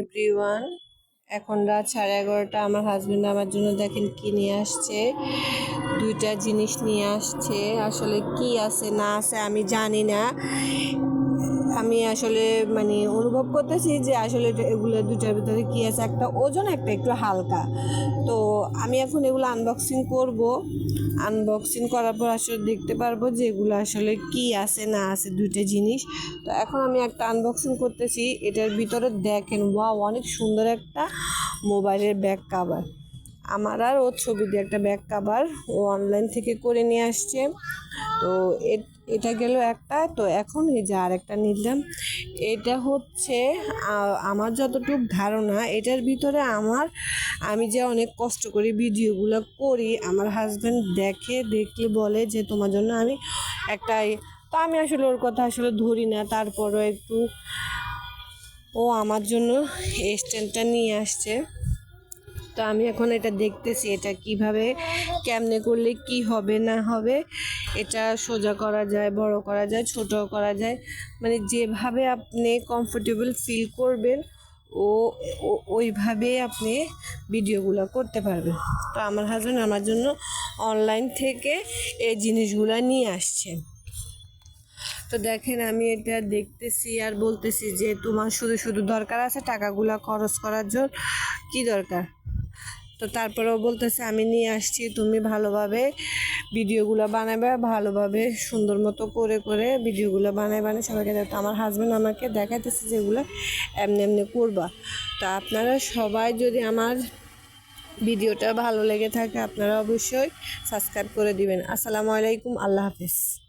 Everyone এখন রাত সাড়ে এগারোটা, আমার হাজব্যান্ড আমার জন্য দেখেন কি নিয়ে আসছে। দুইটা জিনিস নিয়ে আসছে। আসলে কি আছে, না আছে আমি জানি না। আমি আসলে মানে অনুভব করতেছি যে আসলে এগুলো দুটার ভিতরে কী আছে? একটা ওজন, একটা একটু হালকা। তো আমি এখন এগুলো আনবক্সিং করব। আনবক্সিং করার পর আসলে দেখতে পারব যে এগুলো আসলে কি আছে, না আছে দুইটা জিনিস। তো এখন আমি একটা আনবক্সিং করতেছি। এটার ভিতরে দেখেন ওয়াও অনেক সুন্দর একটা মোবাইলের ব্যাক কাভার আমার আর ওর ছবি দিয়ে একটা ব্যাক কাভার ও অনলাইন থেকে করে নিয়ে আসছে। তো এটা গেল একটা। তো এখন এই যে আর একটা নিলাম, এটা হচ্ছে আমার যতটুকু ধারণা, এটার ভিতরে আমার, আমি যে অনেক কষ্ট করে ভিডিওগুলো করি, আমার হাজব্যান্ড দেখে, দেখলে বলে যে তোমার জন্য আমি একটা তো আমি আসলে ওর কথা আসলে ধরি না। তারপরও একটু ও আমার জন্য স্ট্যান্ডটা নিয়ে আসছে। তো আমি এখন এটা দেখতেছি, এটা কীভাবে, কেমনে করলে কি হবে, না হবে, এটা সোজা করা যায়, বড় করা যায় ছোট করা যায়। মানে যেভাবে আপনি কমফোর্টেবল ফিল করবেন, ও ওইভাবে আপনি ভিডিওগুলো করতে পারবেন। তো আমার হাজব্যান্ড আমার জন্য অনলাইন থেকে এই জিনিসগুলো নিয়ে আসছে। তো দেখেন আমি এটা দেখতেছি আর বলতেছি যে তোমার শুধু শুধু দরকার আছে টাকাগুলো খরচ করার জন্য। কি দরকার? তো তারপরেও বলতেছে, আমি নিয়ে আসছি, তুমি ভালোভাবে ভিডিওগুলো বানাবে, ভালোভাবে সুন্দর মতো করে করে ভিডিওগুলো বানায় বানায় সবাইকে দেখো আমার হাজব্যান্ড আমাকে দেখাইতেছে যেগুলো এমনি এমনি করবা। তো আপনারা সবাই যদি আমার ভিডিওটা ভালো লেগে থাকে, আপনারা অবশ্যই সাবস্ক্রাইব করে দিবেন। আসসালামু আলাইকুম, আল্লাহ হাফিজ।